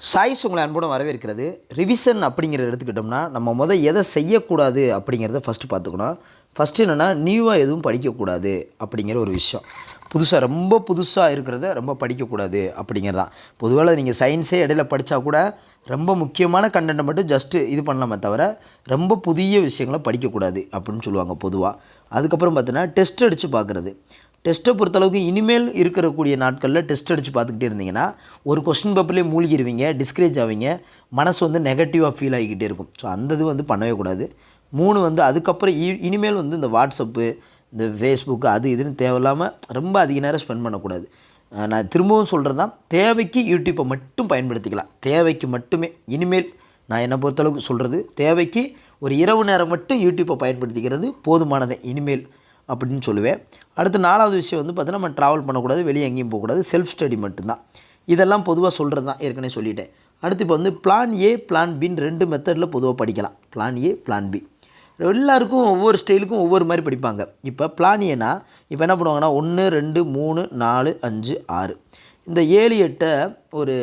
Choice உங்களை அன்புடன் வரவேற்கிறது. ரிவிஷன் அப்படிங்கிறத எடுத்துக்கிட்டோம்னா நம்ம முதல் எதை செய்யக்கூடாது அப்படிங்கிறத ஃபஸ்ட்டு பார்த்துக்கணும். ஃபஸ்ட்டு என்னென்னா நியூவாக எதுவும் படிக்கக்கூடாது அப்படிங்கிற ஒரு விஷயம். புதுசாக ரொம்ப புதுசாக இருக்கிறத ரொம்ப படிக்கக்கூடாது அப்படிங்கிறது. தான் பொதுவாக நீங்கள் சயின்ஸே இடையில படித்தா கூட ரொம்ப முக்கியமான கண்டென்ட்டை மட்டும் ஜஸ்ட்டு இது பண்ணலாமே தவிர ரொம்ப புதிய விஷயங்களை படிக்கக்கூடாது அப்படின்னு சொல்லுவாங்க பொதுவாக அதுக்கப்புறம் பார்த்தீங்கன்னா டெஸ்ட் அடித்து பார்க்குறது. டெஸ்ட்டை பொறுத்தளவுக்கு இனிமேல் இருக்கக்கூடிய நாட்களில் டெஸ்ட் அடித்து பார்த்துக்கிட்டே இருந்தீங்கன்னா ஒரு கொஸ்டின் பேப்பர்லேயே மூழ்கிடுவீங்க டிஸ்கரேஜ் ஆவீங்க மனசு வந்து நெகட்டிவாக ஃபீல் ஆகிக்கிட்டே இருக்கும். ஸோ அந்த இது வந்து பண்ணவே கூடாது. மூணு வந்து அதுக்கப்புறம் இ- இனிமேல் வந்து இந்த வாட்ஸ்அப்பு இந்த ஃபேஸ்புக்கு அது இதுன்னு தேவையில்லாமல் ரொம்ப அதிக நேரம் ஸ்பெண்ட் பண்ணக்கூடாது. நான் திரும்பவும் சொல்கிறது தான் தேவைக்கு யூடியூப்பை மட்டும் பயன்படுத்திக்கலாம். தேவைக்கு மட்டுமே. இனிமேல் நான் என்னை பொறுத்தளவுக்கு சொல்கிறது தேவைக்கு ஒரு இரவு நேரம் மட்டும் யூடியூப்பை பயன்படுத்திக்கிறது போதுமானது. இனிமேல் அப்படின்னு சொல்லுவேன். அடுத்து நாலாவது விஷயம் வந்து பார்த்தீங்கன்னா நம்ம ட்ராவல் பண்ணக்கூடாது வெளியே எங்கேயும் போகக்கூடாது செல்ஃப் ஸ்டடி மட்டும்தான். இதெல்லாம் பொதுவாக சொல்கிறது தான் ஏற்கனவே சொல்லிட்டேன். அடுத்து இப்போ வந்து பிளான் ஏ பிளான் பின்னு ரெண்டு மெத்தடில் பொதுவாக படிக்கலாம். பிளான் ஏ பிளான் பி எல்லாருக்கும் ஒவ்வொரு ஸ்டைலுக்கும் ஒவ்வொரு மாதிரி படிப்பாங்க. இப்போ பிளான் ஏனா இப்போ என்ன பண்ணுவாங்கன்னா ஒன்று ரெண்டு மூணு நாலு அஞ்சு ஆறு. இந்த ஏழு எட்டை ஒரு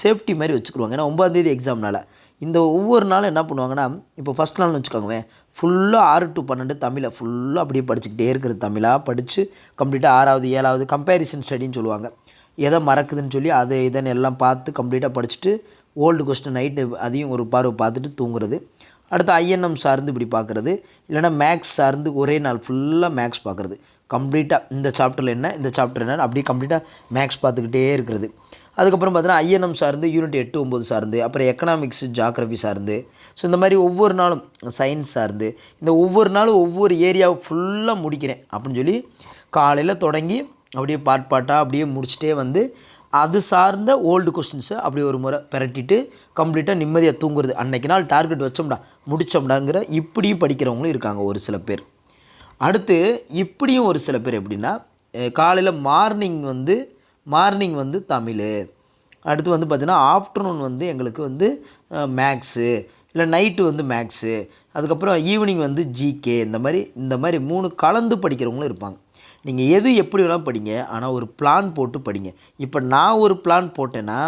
சேஃப்டி மாதிரி வச்சுக்கிடுவாங்க. ஏன்னா ஒம்பதாந்தேதி எக்ஸாம்னால் இந்த ஒவ்வொரு நாளும் என்ன பண்ணுவாங்கன்னா இப்போ ஃபஸ்ட் நாள்னு வச்சுக்கோங்களேன் ஃபுல்லாக ஆறு டு பன்னெண்டு தமிழை ஃபுல்லாக அப்படியே படிச்சுக்கிட்டே இருக்கிற தமிழாக படித்து கம்ப்ளீட்டாக ஆறாவது ஏழாவது கம்பேரிசன் ஸ்டடின்னு சொல்லுவாங்க. எதை மறக்குதுன்னு சொல்லி அதை இதன் எல்லாம் பார்த்து கம்ப்ளீட்டாக படிச்சுட்டு ஓல்டு கொஸ்டின் நைட்டு அதையும் ஒரு பார்வை பார்த்துட்டு தூங்குறது. அடுத்து ஐஎன்எம் சார்ந்து இப்படி பார்க்குறது. இல்லைன்னா மேக்ஸ் சார்ந்து ஒரே நாள் ஃபுல்லாக மேக்ஸ் பார்க்குறது. கம்ப்ளீட்டாக இந்த சாப்டரில் என்ன இந்த சாப்டர் என்ன அப்படியே கம்ப்ளீட்டாக மேக்ஸ் பார்த்துக்கிட்டே இருக்கிறது. அதுக்கப்புறம் பார்த்தீங்கன்னா ஐஎன்எம் சார்ந்து யூனிட் எட்டு ஒம்பது சார்ந்து அப்புறம் எக்கனாமிக்ஸ் ஜாக்ரஃபி சார்ந்து ஸோ இந்த மாதிரி ஒவ்வொரு நாளும் சயின்ஸ் சார்ந்து இந்த ஒவ்வொரு நாளும் ஒவ்வொரு ஏரியாவை ஃபுல்லாக முடிக்கிறேன் அப்படின்னு சொல்லி காலையில் தொடங்கி அப்படியே பாட் பாட்டாக அப்படியே முடிச்சுட்டே வந்து அது சார்ந்த ஓல்டு கொஸ்டின்ஸை அப்படியே ஒரு முறை பிரட்டிட்டு கம்ப்ளீட்டாக நிம்மதியாக தூங்குறது. அன்னைக்கு நாள் டார்கெட் வச்சோம்டா முடிச்சோம்டாங்கிற இப்படியும் படிக்கிறவங்களும் இருக்காங்க ஒரு சில பேர். அடுத்து இப்படியும் ஒரு சில பேர் எப்படின்னா காலையில் மார்னிங் வந்து மார்னிங் வந்து தமிழ். அடுத்து வந்து பார்த்திங்கன்னா ஆஃப்டர்நூன் வந்து எங்களுக்கு வந்து மேக்ஸு இல்லை நைட்டு வந்து மேக்ஸு அதுக்கப்புறம் ஈவினிங் வந்து ஜிகே இந்த மாதிரி இந்த மாதிரி மூணு கலந்து படிக்கிறவங்களும் இருப்பாங்க. நீங்கள் எது எப்படி வேணால் படிங்க ஆனால் ஒரு பிளான் போட்டு படிங்க. இப்போ நான் ஒரு பிளான் போட்டேன்னா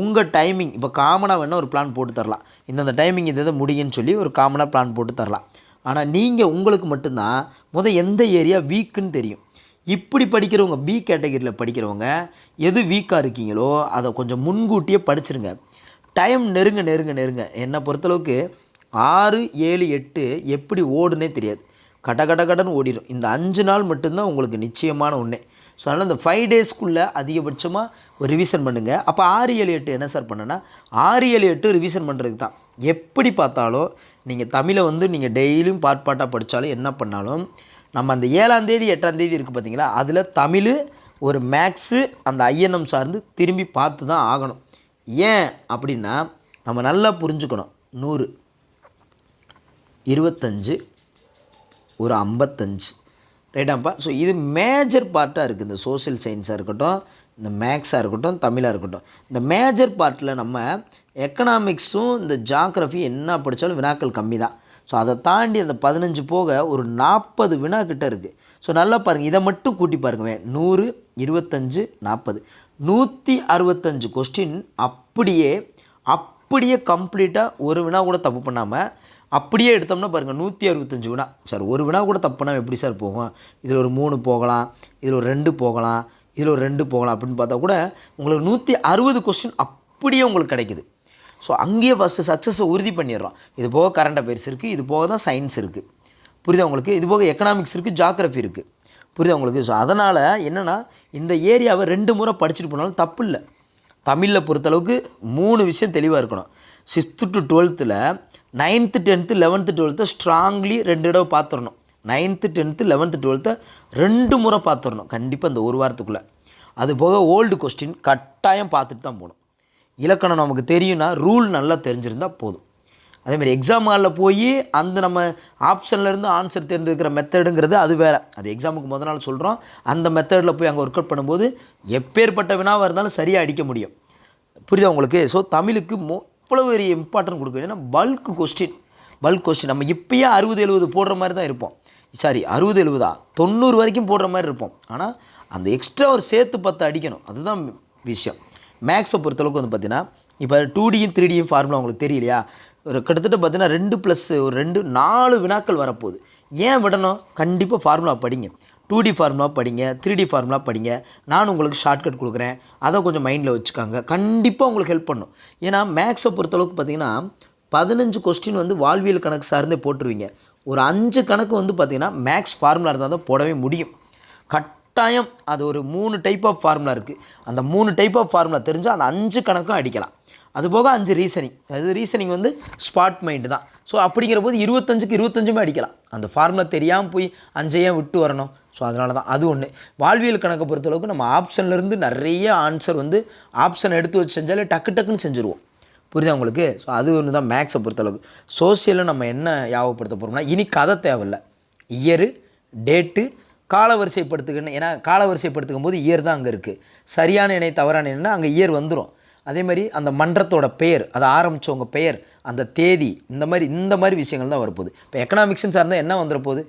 உங்கள் டைமிங் இப்போ காமனாக வேணால் ஒரு பிளான் போட்டு தரலாம். இந்தந்த டைமிங் இந்த இதை முடியுன்னு சொல்லி ஒரு காமனாக பிளான் போட்டு தரலாம். ஆனால் நீங்கள் உங்களுக்கு மட்டும்தான் முதல் எந்த ஏரியா வீக்குன்னு தெரியும். இப்படி படிக்கிறவங்க பி கேட்டகரியில் படிக்கிறவங்க எது வீக்காக இருக்கீங்களோ அதை கொஞ்சம் முன்கூட்டியே படிச்சிருங்க. டைம் நெருங்க நெருங்க நெருங்க. என்னை பொறுத்தளவுக்கு ஆறு ஏழு எட்டு எப்படி ஓடுனே தெரியாது. கட கட கடன் ஓடிடும் இந்த அஞ்சு நாள் மட்டும்தான் உங்களுக்கு நிச்சயமான ஒன்றே ஸோ அதனால் இந்த ஃபைவ் டேஸ்க்குள்ளே அதிகபட்சமாக ஒரு ரிவிஷன் பண்ணுங்கள் அப்போ ஆறு ஏழு எட்டு என்ன சார் பண்ணேன்னா ஆறு ஏழு எட்டு ரிவிஷன் பண்ணுறதுக்கு தான் எப்படி பார்த்தாலும் நீங்கள் தமிழை வந்து நீங்கள் டெய்லியும் பாட்பாட்டாக படித்தாலும் என்ன பண்ணாலும் நம்ம அந்த ஏழாம் தேதி எட்டாம் தேதி இருக்குது பார்த்தீங்களா அதில் தமிழ் ஒரு மேக்ஸு அந்த ஐஎன்எம் சார்ந்து திரும்பி பார்த்து தான் ஆகணும். ஏன் அப்படின்னா நம்ம நல்லா புரிஞ்சுக்கணும். நூறு. இருபத்தஞ்சு. ஒரு ஐம்பத்தஞ்சு. ரைட்டாப்பா ஸோ இது மேஜர் பார்ட்டாக இருக்குது இந்த சோஷியல் சயின்ஸாக இருக்கட்டும் இந்த மேக்ஸாக இருக்கட்டும் தமிழாக இருக்கட்டும். இந்த மேஜர் பார்ட்டில் நம்ம எக்கனாமிக்ஸும் இந்த ஜாக்ரஃபி என்ன படித்தாலும் வினாக்கள் கம்மி தான். ஸோ அதை தாண்டி அந்த பதினஞ்சு போக ஒரு நாற்பது வினா கிட்டே இருக்குது ஸோ நல்லா பாருங்கள் இதை மட்டும் கூட்டி பாருங்க. நூறு இருபத்தஞ்சு நாற்பது நூற்றி அறுபத்தஞ்சு கொஸ்டின் அப்படியே அப்படியே கம்ப்ளீட்டாக ஒரு வினா கூட தப்பு பண்ணாமல் அப்படியே எடுத்தோம்னா பாருங்கள் நூற்றி அறுபத்தஞ்சு வினா. சார் ஒரு வினா கூட தப்பு பண்ணாமல் எப்படி சார் போகும்? இதில் ஒரு மூணு போகலாம் இதில் ஒரு ரெண்டு போகலாம் இதில் ஒரு ரெண்டு போகலாம் அப்படின்னு பார்த்தா கூட உங்களுக்கு நூற்றி அறுபது கொஸ்டின் அப்படியே உங்களுக்கு கிடைக்குது. ஸோ அங்கேயே ஃபஸ்ட்டு சக்ஸஸை உறுதி பண்ணிடுறோம். இது போக கரண்ட் அஃபேர்ஸ் இருக்குது இது போக தான் சயின்ஸ் இருக்குது புரியுதா உங்களுக்கு? இது போக எக்கனாமிக்ஸ் இருக்குது ஜாக்ரஃபி இருக்குது புரியுதா உங்களுக்கு? ஸோ அதனால் என்னென்னா இந்த ஏரியாவை ரெண்டு முறை படிச்சுட்டு போனாலும் தப்பு இல்லை தமிழில் பொறுத்தளவுக்கு மூணு விஷயம் தெளிவாக இருக்கணும். சிக்ஸ்த்து டு டுவெல்த்தில் நைன்த்து டென்த்து லெவன்த்து டுவெல்த்தை ஸ்ட்ராங்லி ரெண்டு தடவை பார்த்துடணும். நைன்த்து டென்த்து லெவன்த்து டுவெல்த்தை ரெண்டு முறை பார்த்துடணும். கண்டிப்பாக இந்த ஒரு வாரத்துக்குள்ளே. அது போக ஓல்டு கொஸ்டின் கட்டாயம் பார்த்துட்டு தான் போகணும். இலக்கணம் நமக்கு தெரியும்னா ரூல் நல்லா தெரிஞ்சிருந்தால் போதும். அதேமாதிரி எக்ஸாம் ஹாலில் போய் அந்த நம்ம ஆப்ஷன்லேருந்து ஆன்சர் தேர்ந்தெடுக்கிற மெத்தடுங்கிறது அது வேறு. அது எக்ஸாமுக்கு முதல் நாள் சொல்கிறோம் அந்த மெத்தடில் போய் அங்கே ஒர்க் அவுட் பண்ணும்போது எப்பேற்பட்ட வினாவாக இருந்தாலும் சரியாக அடிக்க முடியும். புரியுதா உங்களுக்கு? ஸோ தமிழுக்கு மோ இவ்வளோ பெரிய இம்பார்ட்டன்ட் கொடுக்க ஏன்னா பல்க் கொஸ்டின் பல்க் கொஸ்டின் நம்ம இப்பயே அறுபது எழுபது போடுற மாதிரி தான் இருப்போம். சாரி அறுபது எழுபதா? தொண்ணூறு வரைக்கும் போடுற மாதிரி இருப்போம். ஆனால் அந்த எக்ஸ்ட்ரா ஒரு சேர்த்து பத்து அடிக்கணும். அதுதான் விஷயம். மேக்ஸை பொறுத்தளவுக்கு வந்து பார்த்தீங்கன்னா இப்போ டூ டியும் த்ரீ டியும் ஃபார்முலா உங்களுக்கு தெரியலையா? ஒரு கிட்டத்தட்ட பார்த்தீங்கன்னா ரெண்டு ப்ளஸ் ஒரு ரெண்டு நாலு வினாக்கள் வரப்போகுது. ஏன் விடணும்? கண்டிப்பாக ஃபார்முலா படிங்க. டூ டி ஃபார்முலா படிங்க த்ரீ டி ஃபார்முலா படிங்க. நான் உங்களுக்கு ஷார்ட்கட் கொடுக்குறேன். அதை கொஞ்சம் மைண்டில் வச்சுக்காங்க. கண்டிப்பாக உங்களுக்கு ஹெல்ப் பண்ணும். ஏன்னா மேக்ஸை பொறுத்தளவுக்கு பார்த்தீங்கன்னா பதினஞ்சு கொஸ்டின் வந்து வாழ்வியல் கணக்கு சார்ந்தே போட்டுருவீங்க. ஒரு அஞ்சு கணக்கு வந்து பார்த்திங்கன்னா மேக்ஸ் ஃபார்முலா இருந்தால் தான் போடவே முடியும். கட்டாயம் அது ஒரு மூணு டைப் ஆஃப் ஃபார்முலா இருக்குது அந்த மூணு டைப் ஆஃப் ஃபார்முலா தெரிஞ்சால் அந்த அஞ்சு கணக்கும் அடிக்கலாம். அது போக அஞ்சு ரீசனிங் அது ரீசனிங் வந்து ஸ்பாட் மைண்டு தான். ஸோ அப்படிங்கிற போது இருபத்தஞ்சுக்கு இருபத்தஞ்சுமே அடிக்கலாம். அந்த ஃபார்முலா தெரியாமல் போய் அஞ்சையும் விட்டு வரணும். ஸோ அதனால தான் அது ஒன்று வாழ்வியல் கணக்கை பொறுத்தளவுக்கு நம்ம ஆப்ஷன்லேருந்து நிறைய ஆன்சர் வந்து ஆப்ஷன் எடுத்து வச்சு செஞ்சாலே டக்கு டக்குன்னு செஞ்சுருவோம். புரியுதா உங்களுக்கு? ஸோ அது ஒன்று தான் மேக்ஸை பொறுத்தளவுக்கு. சோசியலில் நம்ம என்ன ஞாபகப்படுத்த போகிறோம்னா இனி கதை தேவையில்லை. இயரு டேட்டு காலவரிசைப்படுத்துக்கணும் ஏன்னா காலவரிசைப்படுத்துக்கும் போது இயர் தான் அங்கே இருக்குது சரியான இணை தவறான இணைனா அங்கே இயர் வந்துடும் அதே மாதிரி அந்த மன்றத்தோட பெயர் அதை ஆரம்பித்தவங்க பெயர் அந்த தேதி இந்த மாதிரி இந்த மாதிரி விஷயங்கள் தான் வரப்போகுது. இப்போ எக்கனாமிக்ஸ்னு சார்ந்தால் என்ன வந்துட போகுது?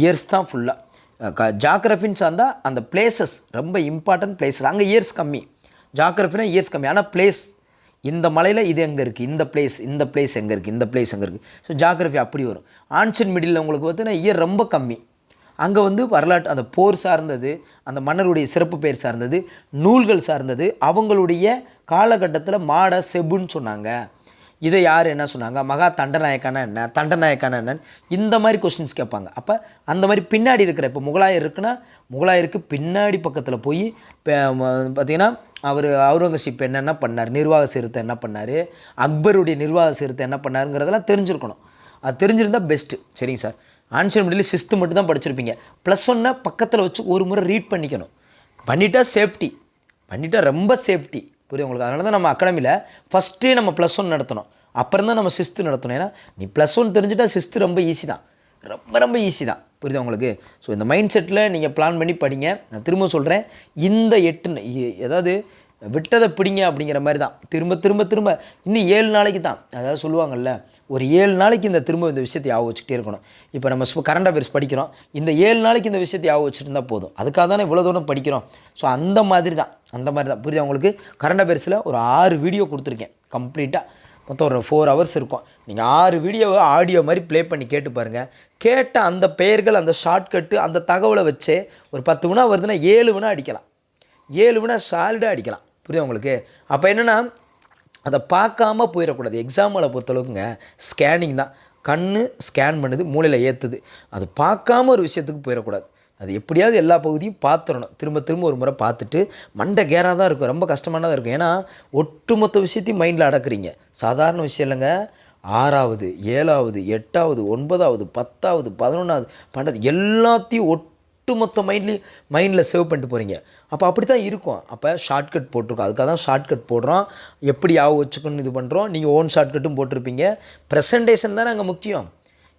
இயர்ஸ் தான் ஃபுல்லாக ஜாக்ரஃபின்னு சார்ந்தால் அந்த பிளேசஸ் ரொம்ப இம்பார்ட்டன்ட் பிளேசஸ் அங்கே இயர்ஸ் கம்மி. ஜாக்ரஃபினா இயர்ஸ் கம்மி. ஆனால் பிளேஸ் இந்த மலையில் இது எங்கே இருக்குது இந்த பிளேஸ் இந்த பிளேஸ் எங்கே இருக்குது இந்த பிளேஸ் எங்கே இருக்குது ஸோ ஜாக்ரஃபி அப்படி வரும். ஆன்சன் மிடில் உங்களுக்கு பார்த்தீங்கன்னா இயர் ரொம்ப கம்மி. அங்கே வந்து வரலாற்று அந்த போர் சார்ந்தது அந்த மன்னருடைய சிறப்பு பெயர் சார்ந்தது நூல்கள் சார்ந்தது அவங்களுடைய காலகட்டத்தில் மாட செபுன்னு சொன்னாங்க. இதை யார் என்ன சொன்னாங்க? மகா தண்டநாயக்கான என்ன? தண்டநாயக்கான என்னன்னு இந்த மாதிரி கொஸ்டின்ஸ் கேட்பாங்க. அப்போ அந்த மாதிரி பின்னாடி இருக்கிற இப்போ முகலாயர் இருக்குன்னா முகலாயருக்கு பின்னாடி பக்கத்தில் போய் இப்போ பார்த்தீங்கன்னா அவர் அவுரங்கசீப் என்னென்ன பண்ணார்? நிர்வாக சீர்த்தை என்ன பண்ணார்? அக்பருடைய நிர்வாக சீர்த்தை என்ன பண்ணாருங்கிறதெல்லாம் தெரிஞ்சிருக்கணும். அது தெரிஞ்சிருந்தால் பெஸ்ட்டு சரிங்க சார். ஆன்சர் மிடில் சிஸ்து மட்டும் தான் படிச்சிருப்பீங்க. ப்ளஸ் ஒன்னை பக்கத்தில் வச்சு ஒரு முறை ரீட் பண்ணிக்கணும். பண்ணிட்டா சேஃப்டி பண்ணிட்டா ரொம்ப சேஃப்டி புரியுது உங்களுக்கு? அதனால தான் நம்ம அகாடமியில் ஃபஸ்ட்டே நம்ம ப்ளஸ் ஒன் நடத்தணும். அப்புறம் தான் நம்ம சிஸ்த்து நடத்தணும். ஏன்னா நீ ப்ளஸ் ஒன் தெரிஞ்சுட்டா சிஸ்த்து ரொம்ப ஈஸி தான். ரொம்ப ரொம்ப ஈஸி தான். புரியுதா உங்களுக்கு? ஸோ இந்த மைண்ட் செட்டில் நீங்கள் பிளான் பண்ணி படிங்க. நான் திரும்ப சொல்கிறேன் இந்த எட்டு இ- அதாவது விட்டதை பிடிங்க அப்படிங்கிற மாதிரி தான். திரும்ப திரும்ப திரும்ப. இன்னும் ஏழு நாளைக்கு தான். அதாவது சொல்லுவாங்கல்ல ஒரு ஏழு நாளைக்கு இந்த திரும்ப இந்த விஷயத்தை ஞாபகம் வச்சுக்கிட்டே இருக்கணும். இப்போ நம்ம கரண்ட் அஃபேர்ஸ் படிக்கிறோம். இந்த ஏழு நாளைக்கு இந்த விஷயத்தை ஞாபகம் வச்சுட்டு இருந்தால் போதும். அதுக்காக தானே இவ்வளோ தூரம் படிக்கிறோம். ஸோ அந்த மாதிரி தான் அந்த மாதிரி தான் புரியுதா உங்களுக்கு? கரண்ட் அஃபேர்ஸில் ஒரு ஆறு வீடியோ கொடுத்துருக்கேன். கம்ப்ளீட்டாக மொத்தம் ஒரு ஃபோர் ஹவர்ஸ் இருக்கும். நீங்கள் ஆறு வீடியோவை ஆடியோ மாதிரி ப்ளே பண்ணி கேட்டு பாருங்கள் கேட்ட அந்த பெயர்கள் அந்த ஷார்ட்கட்டு அந்த தகவலை வச்சே ஒரு பத்து வினா வருதுன்னா ஏழு வினா அடிக்கலாம். ஏழு வினா சாலிடாக அடிக்கலாம். புரியுது உங்களுக்கு? அப்போ என்னென்னா அதை பார்க்காம போயிடக்கூடாது. எக்ஸாமில் பொறுத்தளவுக்குங்க ஸ்கேனிங் தான். கண் ஸ்கேன் பண்ணுது மூளையில் ஏற்றுது அது பார்க்காம ஒரு விஷயத்துக்கு போயிடக்கூடாது. அது எப்படியாவது எல்லா பகுதியும் பார்த்துடணும். திரும்ப திரும்ப ஒரு முறை பார்த்துட்டு மண்டை கேராக தான் இருக்கும். ரொம்ப கஷ்டமானதாக இருக்கும். ஏன்னா ஒட்டுமொத்த விஷயத்தையும் மைண்டில் அடக்குறீங்க. சாதாரண விஷயம் இல்லைங்க. ஆறாவது ஏழாவது எட்டாவது ஒன்பதாவது பத்தாவது பதினொன்றாவது பன்னெண்டாவது எல்லாத்தையும் ஒட்டுமொத்த மைண்ட்லேயும் மைண்டில் சேவ் பண்ணிட்டு போகிறீங்க அப்போ அப்படி தான் இருக்கும். அப்போ ஷார்ட்கட் போட்டிருக்கோம். அதுக்காக தான் ஷார்ட்கட் போடுறோம். எப்படி ஞாபகம் வச்சுக்கணும்னு இது பண்ணுறோம் நீங்கள் ஓன் ஷார்ட்கட்டும் போட்டிருப்பீங்க. ப்ரெசன்டேஷன் தானே அங்கே முக்கியம்.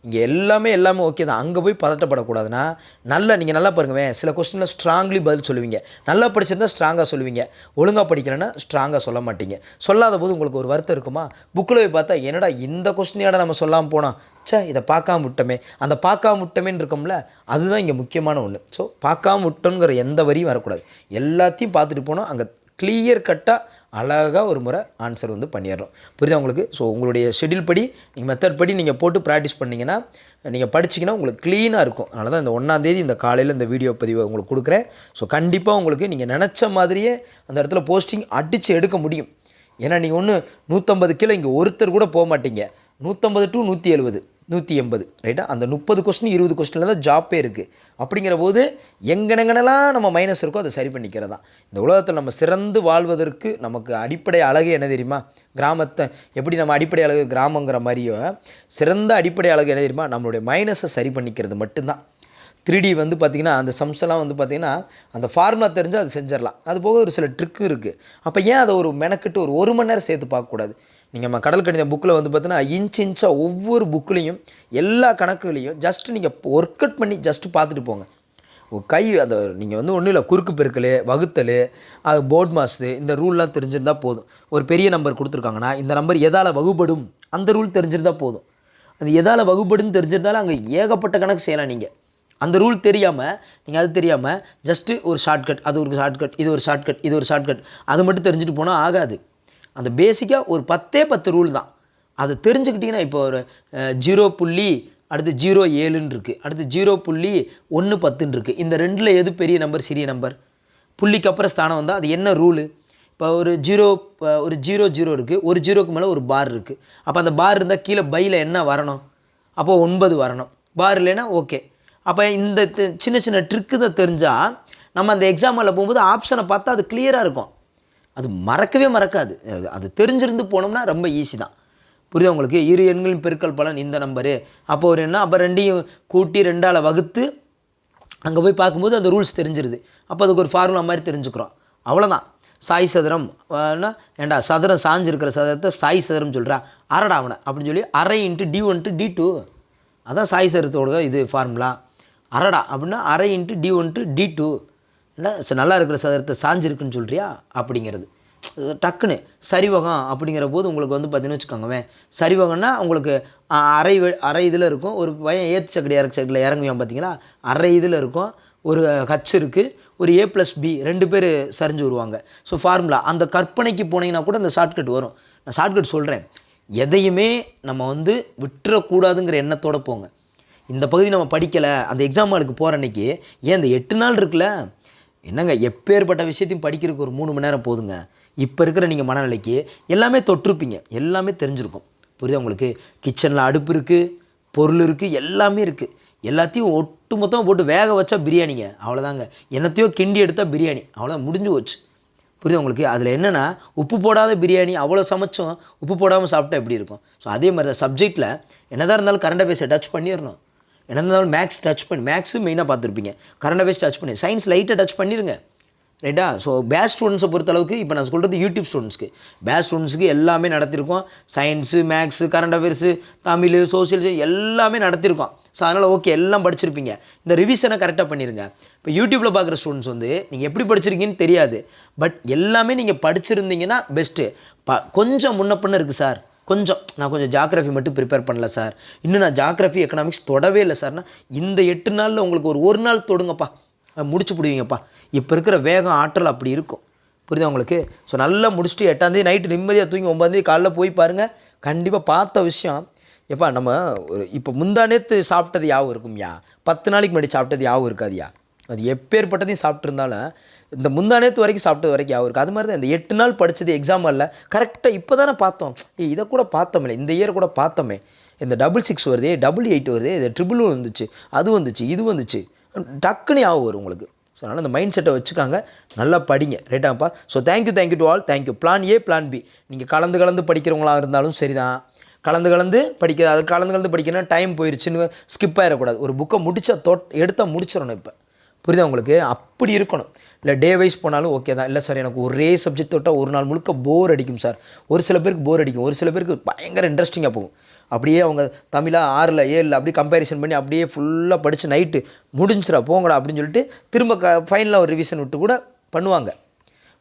இங்கே எல்லாமே எல்லாமே ஓகே தான். அங்கே போய் பதட்டப்படக்கூடாதுன்னா நல்லா நீங்கள் நல்லா பாருங்கவே சில கொஸ்டினில் ஸ்ட்ராங்லி பதில் சொல்லுவீங்க. நல்லா படிச்சிருந்தா ஸ்ட்ராங்காக சொல்லுவீங்க. ஒழுங்காக படிக்கலைன்னா ஸ்ட்ராங்காக சொல்ல மாட்டீங்க. சொல்லாத போது உங்களுக்கு ஒரு வருத்தம் இருக்குமா? புக்கில் போய் பார்த்தா என்னடா இந்த கொஸ்டினையாட நம்ம சொல்லாமல் போனோம் சே இதை பார்க்காம விட்டோமே. அந்த பார்க்காம விட்டமேன்னு இருக்கோம்ல அதுதான் இங்கே முக்கியமான ஒன்று ஸோ பார்க்காம விட்டோங்கிற எந்த வரியும் வரக்கூடாது. எல்லாத்தையும் பார்த்துட்டு போனால் அங்கே கிளியர் கட்டாக அழகாக ஒரு முறை ஆன்சர் வந்து பண்ணிடுறோம். புரியுதா உங்களுக்கு? ஸோ உங்களுடைய ஷெடியூல் படி நீங்கள் மெத்தட் படி நீங்கள் போட்டு ப்ராக்டிஸ் பண்ணிங்கன்னா நீங்கள் படிச்சிங்கன்னா உங்களுக்கு க்ளீனாக இருக்கும். அதனால தான் இந்த ஒன்றாந்தேதி இந்த காலையில் இந்த வீடியோ பதிவை உங்களுக்கு கொடுக்குறேன். ஸோ கண்டிப்பாக உங்களுக்கு நீங்கள் நினச்ச மாதிரியே அந்த இடத்துல போஸ்டிங் அடித்து எடுக்க முடியும். ஏன்னா நீங்கள் ஒன்று நூற்றம்பது கிலோ இங்கே ஒருத்தர் கூட போக மாட்டீங்க. நூற்றம்பது டு நூற்றி எழுபது நூற்றி எண்பது ரைட்டா அந்த முப்பது கொஸ்டின் இருபது கொஸ்டினில் தான் ஜாப்பே இருக்குது அப்படிங்கிற போது எங்கனங்கனெல்லாம் நம்ம மைனஸ் இருக்கோ அதை சரி பண்ணிக்கிறது? தான் இந்த உலகத்தில் நம்ம சிறந்து வாழ்வதற்கு நமக்கு அடிப்படை அழகு என்ன தெரியுமா? கிராமத்தை எப்படி நம்ம அடிப்படை அழகு கிராமங்கிற மாதிரியோ சிறந்த அடிப்படை அழகு என்ன தெரியுமா? நம்மளுடைய மைனஸை சரி பண்ணிக்கிறது மட்டும்தான். த்ரீடி வந்து பார்த்திங்கன்னா அந்த சம்ஸ் எல்லாம் வந்து பார்த்திங்கன்னா அந்த ஃபார்முலா தெரிஞ்சால் அது செஞ்சிடலாம். அது போக ஒரு சில ட்ரிக்கு இருக்குது அப்போ ஏன் அதை ஒரு மெனக்கிட்டு ஒரு ஒரு மணி நேரம் சேர்த்து பார்க்கக்கூடாது? நீங்கள் நம்ம கடல் கணித புக்கில் வந்து பார்த்தீங்கன்னா இன்ச் இன்ச்சாக ஒவ்வொரு புக்லேயும் எல்லா கணக்குகளையும் ஜஸ்ட் நீங்கள் ஒர்க் அவுட் பண்ணி ஜஸ்ட்டு பார்த்துட்டு போங்க. கை அந்த நீங்கள் வந்து ஒன்றும் இல்லை குறுக்கு பெருக்கல் வகுத்தல் அது போர்ட் மாஸு இந்த ரூல்லாம் தெரிஞ்சிருந்தால் போதும். ஒரு பெரிய நம்பர் கொடுத்துருக்காங்கன்னா இந்த நம்பர் எதால் வகுபடும்? அந்த ரூல் தெரிஞ்சிருந்தால் போதும். அது எதால் வகுபடுன்னு தெரிஞ்சிருந்தாலும் அங்கே ஏகப்பட்ட கணக்கு செய்யலாம் நீங்கள் அந்த ரூல் தெரியாமல் நீங்கள் அது தெரியாமல் ஜஸ்ட்டு ஒரு ஷார்ட்கட் அது ஒரு ஷார்ட்கட் இது ஒரு ஷார்ட்கட் இது ஒரு ஷார்ட்கட் அது மட்டும் தெரிஞ்சுட்டு போனால் ஆகாது. அந்த பேசிக்காக ஒரு பத்தே பத்து ரூல் தான். அதை தெரிஞ்சுக்கிட்டிங்கன்னா இப்போ ஒரு ஜீரோ புள்ளி அடுத்து ஜீரோ ஏழுன்னு இருக்குது அடுத்து ஜீரோ புள்ளி ஒன்று பத்துன்னு இருக்குது இந்த ரெண்டில் எது பெரிய நம்பர் சிறிய நம்பர் புள்ளிக்கு அப்புறம் ஸ்தானம் வந்தால் அது என்ன ரூலு இப்போ ஒரு ஜீரோ ஒரு ஜீரோ ஜீரோ இருக்குது ஒரு ஜீரோக்கு மேலே ஒரு பார் இருக்குது அப்போ அந்த பார் இருந்தால் கீழே பையில் என்ன வரணும்? அப்போது ஒன்பது வரணும். பார் இல்லைன்னா ஓகே அப்போ இந்த சின்ன சின்ன ட்ரிக்கு தான் தெரிஞ்சால் நம்ம அந்த எக்ஸாமில் போகும்போது ஆப்ஷனை பார்த்தா அது கிளியராக இருக்கும். அது மறக்கவே மறக்காது. அது அது தெரிஞ்சிருந்து போனோம்னா ரொம்ப ஈஸி தான். புரியுது உங்களுக்கு? இரு எண்களின் பெருக்கல் பலன் இந்த நம்பரு அப்போ ஒரு என்ன அப்போ ரெண்டையும் கூட்டி ரெண்டால் வகுத்து அங்கே போய் பார்க்கும்போது அந்த ரூல்ஸ் தெரிஞ்சிருது. அப்போ அதுக்கு ஒரு ஃபார்முலா மாதிரி தெரிஞ்சுக்கிறோம். அவ்வளோதான் சாய் சதுரம் ஏண்டா சதுரம் சாஞ்சிருக்கிற சதுரத்தை சாய் சதுரம் சொல்கிறா அரடா அவனை அப்படின்னு சொல்லி அரை into T one T two அதான் சாய் சதுரத்தோட இது ஃபார்முலா அரடா அப்படின்னா அரை into T one T two என்ன? ச- நல்லா இருக்கிற சதுரத்தை சாஞ்சிருக்குன்னு சொல்கிறியா அப்படிங்கிறது. டக்குன்னு சரிவகம் அப்படிங்கிற போது உங்களுக்கு வந்து பார்த்தீங்கன்னு வச்சுக்கோங்கவேன் சரிவகம்னா உங்களுக்கு அரை அரை இதில் இருக்கும். ஒரு பையன் ஏத்து சக்கடி இறக்கு சக்கடியில் இறங்குவான் பார்த்தீங்களா? அரை இதில் இருக்கும். ஒரு ஹச் இருக்குது ஒரு ஏ ப்ளஸ் பி ரெண்டு பேர் சரிஞ்சு வருவாங்க. ஸோ ஃபார்முலா அந்த கற்பனைக்கு போனீங்கன்னா கூட அந்த ஷார்ட்கட் வரும். நான் ஷார்ட்கட் சொல்கிறேன் எதையுமே நம்ம வந்து விட்டுறக்கூடாதுங்கிற எண்ணத்தோடு போங்க. இந்த பகுதி நம்ம படிக்கலை. அந்த எக்ஸாம் ஹாலுக்கு போகிற அன்னைக்கு ஏன் இந்த எட்டு நாள் இருக்குல்ல? என்னங்க எப்பேற்பட்ட விஷயத்தையும் படிக்கிறதுக்கு ஒரு மூணு மணி நேரம் போதுங்க. இப்போ இருக்கிற நீங்கள் மனநிலைக்கு எல்லாமே தொட்டிருப்பீங்க எல்லாமே தெரிஞ்சிருக்கும். புரியுதா உங்களுக்கு? கிச்சனில் அடுப்பு இருக்குது பொருள் இருக்குது எல்லாமே இருக்குது எல்லாத்தையும் ஒட்டு மொத்தமாக போட்டு வேக வச்சா பிரியாணிங்க. அவ்வளோதாங்க என்னத்தையோ கிண்டி எடுத்தால் பிரியாணி. அவ்வளோதான் முடிஞ்சு போச்சு. புரியுது உங்களுக்கு? அதில் என்னென்னா உப்பு போடாத பிரியாணி அவ்வளோ சமைச்சும் உப்பு போடாமல் சாப்பிட்டா எப்படி இருக்கும்? ஸோ அதே மாதிரி தான் சப்ஜெக்டில் என்னதான் இருந்தாலும் கரண்ட் அஃபேர்ஸை டச் பண்ணிடணும். என்ன இருந்தாலும் மேக்ஸ் டச் பண்ணி மேக்ஸு மெயினாக பார்த்துருப்பீங்க. கரண்ட் அஃபேர்ஸ் டச் பண்ணி. சயின்ஸ் லைட்டாக டச் பண்ணிடுங்க ரைட்டா ஸோ பேஸ் ஸ்டூடெண்ட்ஸை பொறுத்தளவுக்கு இப்போ நான் சொல்கிறது யூடியூப் ஸ்டூடெண்ட்ஸ்க்கு பேஸ் ஸ்டூடெண்ட்ஸ்க்கு எல்லாமே நடத்திருக்கோம். Science maths current affairs Tamil social எல்லாமே நடத்திருக்கோம். ஸோ அதனால் ஓகே எல்லாம் படிச்சிருப்பீங்க. இந்த ரிவிஷனை கரெக்டாக பண்ணிடுங்க இப்போ யூடியூப்பில் பார்க்குற ஸ்டூடெண்ட்ஸ் வந்து நீங்கள் எப்படி படிச்சிருக்கீங்கன்னு தெரியாது. பட் எல்லாமே நீங்கள் படிச்சிருந்தீங்கன்னா பெஸ்ட்டு ப கொஞ்சம் முன்ன பின்ன இருக்குது சார் கொஞ்சம் நான் கொஞ்சம் ஜாக்ரஃபி மட்டும் ப்ரிப்பேர் பண்ணல சார் இன்னும் நான் ஜாக்ரஃபி எக்கனாமிக்ஸ் தொடவே இல்லை சார்னா இந்த எட்டு நாளில் உங்களுக்கு ஒரு ஒரு நாள் தொடுங்கப்பா. முடிச்சு பிடிவீங்கப்பா. இப்போ இருக்கிற வேகம் ஆற்றல் அப்படி இருக்கும். புரியுதா உங்களுக்கு? ஸோ நல்லா முடிச்சுட்டு எட்டாந்தேதி நைட்டு நிம்மதியாக தூங்கி ஒம்பதாந்தேதி காலைல போய் பாருங்கள் கண்டிப்பாக பார்த்த விஷயம் எப்பா நம்ம ஒரு இப்போ முந்தானேத்து சாப்பிட்டது யாவும் இருக்கும்யா? பத்து நாளைக்கு முன்னாடி சாப்பிட்டது யாவும் இருக்காதுயா? அது எப்பேற்பட்டதையும் சாப்பிட்ருந்தாலும் இந்த முந்தானேத்து வரைக்கும் சாப்பிட்டது வரைக்கும் யாவும் இருக்குது அது மாதிரி தான் இந்த எட்டு நாள் படித்தது எக்ஸாம் இல்லை கரெக்டாக இப்போ தானே பார்த்தோம். ஏ இதை கூட பார்த்தோமே. இந்த இயர் கூட பார்த்தோமே. இந்த டபுள் சிக்ஸ் வருது டபுள் எயிட் வருது இந்த ட்ரிபிள் வந்துச்சு அது வந்துச்சு இது வந்துச்சு. டக்குன்னு ஞாபகம் வரும் உங்களுக்கு. ஸோ அதனால் அந்த மைண்ட் செட்டை வச்சுக்காங்க. நல்லா படிங்க. ரைட்டாப்பா so thank you thank you to all thank you plan A plan B நீங்கள் கலந்து கலந்து படிக்கிறவங்களா இருந்தாலும் சரி தான் கலந்து கலந்து படிக்க அது கலந்து கலந்து படிக்கணும்னா டைம் போயிடுச்சுன்னு ஸ்கிப் ஆகிடக்கூடாது ஒரு புக்கை முடித்த தொட் எடுத்தால் முடிச்சிடணும் இப்போ. புரியுதா உங்களுக்கு? அப்படி இருக்கணும். இல்லை டே வைஸ் போனாலும் ஓகே தான். இல்லை சார் எனக்கு ஒரே சப்ஜெக்ட் தொட்டால் ஒரு நாள் முழுக்க போர் அடிக்கும் சார் ஒரு சில பேருக்கு போர் அடிக்கும். ஒரு சில பேருக்கு பயங்கர இன்ட்ரெஸ்டிங்காக போகும். அப்படியே அவங்க தமிழாக ஆறில் ஏழில் அப்படியே கம்பேரிசன் பண்ணி அப்படியே ஃபுல்லாக படித்து நைட்டு முடிஞ்சிடா போங்கடா அப்படின்னு சொல்லிட்டு திரும்ப க ஃபைனலாக ஒரு ரிவிஷன் விட்டு கூட பண்ணுவாங்க.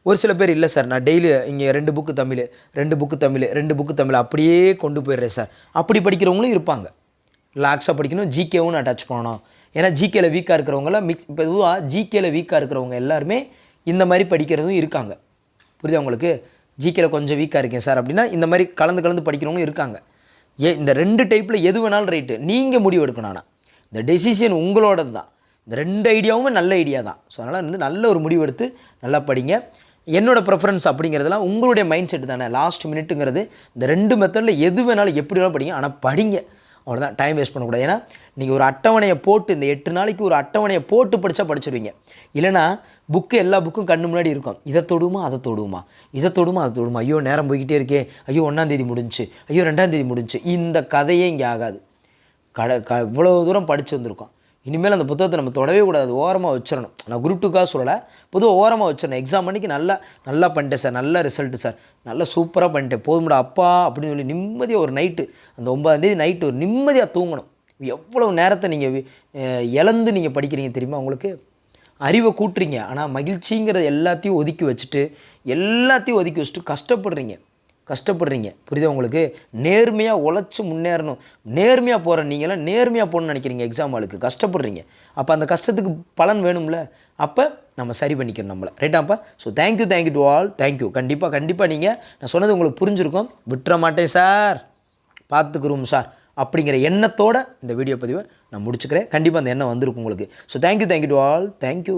ஒரு சில பேர் இல்லை சார் நான் டெய்லி இங்கே ரெண்டு புக்கு தமிழ் ரெண்டு புக்கு தமிழ் ரெண்டு புக்கு தமிழ் அப்படியே கொண்டு போயிடுறேன் சார் அப்படி படிக்கிறவங்களும் இருப்பாங்க. லாக்ஸாக படிக்கணும் ஜிகேவும் நான் டச் பண்ணணும். ஏன்னா ஜிகேல வீக்காக இருக்கிறவங்களாம் மிக்ஸ் இப்போ இதுவாக ஜிகேல வீக்காக இருக்கிறவங்க எல்லாருமே இந்த மாதிரி படிக்கிறதும் இருக்காங்க. புரியுதா உங்களுக்கு? ஜிகேல கொஞ்சம் வீக்காக இருக்கேன் சார் அப்படின்னா இந்த மாதிரி கலந்து கலந்து படிக்கிறவங்க இருக்காங்க. ஏ இந்த ரெண்டு டைப்பில் எது வேணாலும் ரைட்டு நீங்கள் முடிவு எடுக்கணும் ஆனால் இந்த டெசிஷன் உங்களோடது தான். இந்த ரெண்டு ஐடியாவுமே நல்ல ஐடியா தான். ஸோ அதனால் வந்து நல்ல ஒரு முடிவு எடுத்து நல்லா படிங்க. என்னோட ப்ரெஃபரன்ஸ் அப்படிங்கிறதுலாம் உங்களுடைய மைண்ட் செட் தானே லாஸ்ட் மினிட்டுங்கிறது இந்த ரெண்டு மெத்தடில் எது வேணாலும் எப்படி வேணாலும் படிங்க. ஆனால் படிங்க. அவ்வளோதான் டைம் வேஸ்ட் பண்ணக்கூடாது. ஏன்னா நீங்கள் ஒரு அட்டவணையை போட்டு இந்த எட்டு நாளைக்கு ஒரு அட்டவணையை போட்டு படித்தா படிச்சிருவீங்க. இல்லைனா புக்கு எல்லா புக்கும் கண்ணு முன்னாடி இருக்கும். இதை தொடுமா அதை தொடுமா? இதை தொடுமா அதை தொடுமா? ஐயோ நேரம் போய்கிட்டே இருக்கே. ஐயோ ஒன்றாந்தேதி முடிஞ்சுச்சு. ஐயோ ரெண்டாந்தேதி முடிஞ்சுச்சு. இந்த கதையே இங்கே ஆகாது. கட க இவ்வளோ தூரம் படித்து வந்திருக்கோம். இனிமேல் அந்த புத்தகத்தை நம்ம தொடவே கூடாது ஓரமாக வச்சிடணும் நான் குரூப் டூக்காக சொல்லலை பொதுவாக ஓரமாக வச்சிடணும் எக்ஸாம் அன்னைக்கு நல்லா நல்லா பண்ணிட்டேன் சார் நல்ல ரிசல்ட்டு சார். நல்லா சூப்பராக பண்ணிட்டேன். போதும்டா அப்பா அப்படின்னு சொல்லி நிம்மதியாக ஒரு நைட்டு அந்த ஒன்பதாந்தேதி நைட்டு ஒரு நிம்மதியாக தூங்கணும். எவ்வளோ நேரத்தை நீங்கள் இழந்து நீங்கள் படிக்கிறீங்க தெரியுமா உங்களுக்கு? அறிவை கூட்டுறீங்க. ஆனால் மகிழ்ச்சிங்கிற எல்லாத்தையும் ஒதுக்கி வச்சுட்டு எல்லாத்தையும் ஒதுக்கி வச்சுட்டு கஷ்டப்படுறீங்க. கஷ்டப்படுறீங்க. புரியுதா உங்களுக்கு? நேர்மையாக உழைச்சி முன்னேறணும். நேர்மையாக போகிற நீங்களாம் நேர்மையாக போகணும்னு நினைக்கிறீங்க எக்ஸாம் ஆளுக்கு கஷ்டப்படுறீங்க. அப்போ அந்த கஷ்டத்துக்கு பலன் வேணும்ல? அப்போ நம்ம சரி பண்ணிக்கணும் நம்மளை. ரைட்டாப்பா so thank you thank you to all thank you கண்டிப்பாக கண்டிப்பாக நீங்கள் நான் சொன்னது உங்களுக்கு புரிஞ்சிருக்கும். விட்டுற மாட்டேன் சார். பார்த்துக்குறோம் சார். அப்படிங்கிற எண்ணத்தோட இந்த வீடியோ பதிவை நான் முடிச்சுக்கிறேன். கண்டிப்பாக அந்த எண்ணம் வந்திருக்கும் உங்களுக்கு. So thank you thank you to all thank you